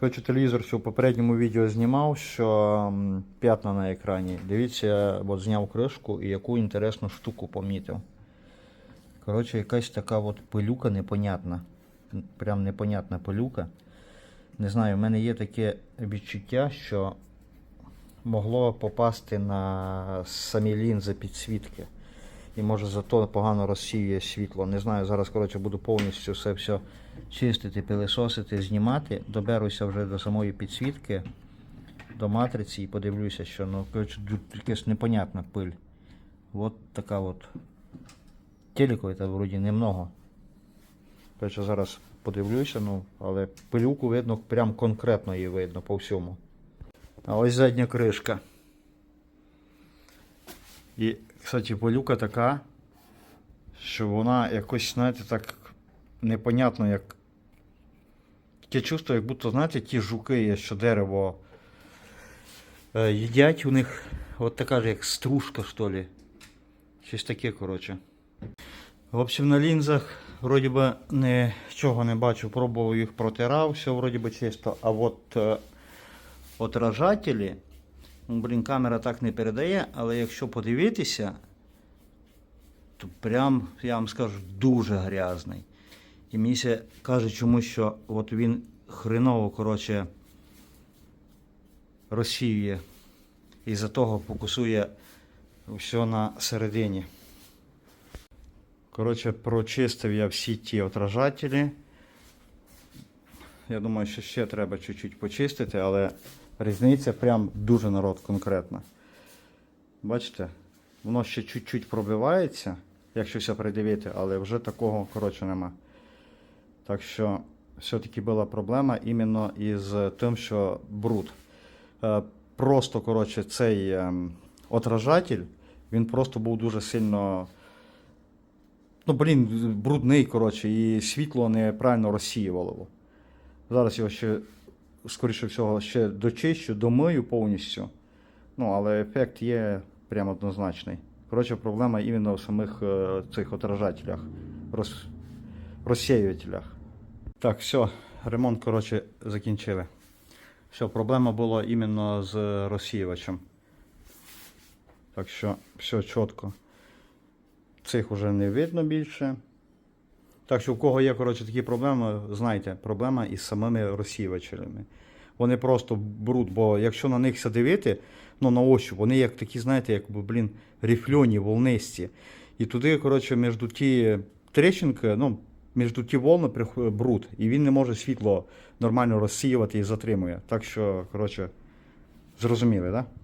Коротше, телевізор в попередньому відео знімав, що п'ятна на екрані. Дивіться, я от зняв кришку і яку інтересну штуку помітив. Коротше, якась така от пилюка непонятна. Прям непонятна пилюка. Не знаю, в мене є таке відчуття, що могло попасти на самі лінзи підсвітки. І може зато погано розсіює світло. Не знаю, зараз коротше, буду повністю все, все чистити, пилисосити, знімати. Доберуся вже до самої підсвітки, до матриці і подивлюся, що ну, коротше, якась непонятна пиль. От така от. Телеку це вроді немного. Коротше, зараз подивлюся, ну, але пилюку видно, прям конкретно її видно по всьому. А ось задня кришка. І, кстати, пилюка така, що вона якось, знаєте, так непонятно, як. Таке чувство, як будто, знаєте, ті жуки є, що дерево е, їдять у них от така ж як стружка, що ли. Щось таке, коротше. В общем, на лінзах вроді би нічого не бачу, пробував їх протирав, все вроді би чисто. А от е, отражателі, блін, камера так не передає, але якщо подивитися, то прям, я вам скажу, дуже грязний. І мені каже чомусь, що от він хреново, коротше, розсіює. І за того фокусує все на середині. Коротше, прочистив я всі ті отражателі. Я думаю, що ще треба чуть-чуть почистити, але різниця прям дуже народ конкретна. Бачите, воно ще чуть-чуть пробивається, якщо все придивити, але вже такого коротше нема. Так що все-таки була проблема іменно із тим, що бруд. Е, Просто, коротше, цей ем, отражатель, він просто був дуже сильно. Ну, блін, брудний, коротше, і світло неправильно розсіювало. Зараз його ще, скоріше всього, ще дочищу, домию повністю. Ну, але ефект є прям однозначний. Коротше, проблема іменно в самих е, цих отражателях, роз, розсіювателях. Так, все, ремонт, коротше, закінчили. Все, проблема була іменно з розсіювачем. Так що, все чітко. Цих вже не видно більше. Так що, у кого є коротше, такі проблеми, знайте, проблема із самими розсіювачами. Вони просто бруд, бо якщо на них все дивити, ну на ощупь, вони як такі, знаєте, як блін, рифльоні, волнисті. І туди, коротше, між ті трещинки, ну, між ті волни бруд, і він не може світло нормально розсіювати і затримує. Так що, коротше, зрозуміли, так? Да?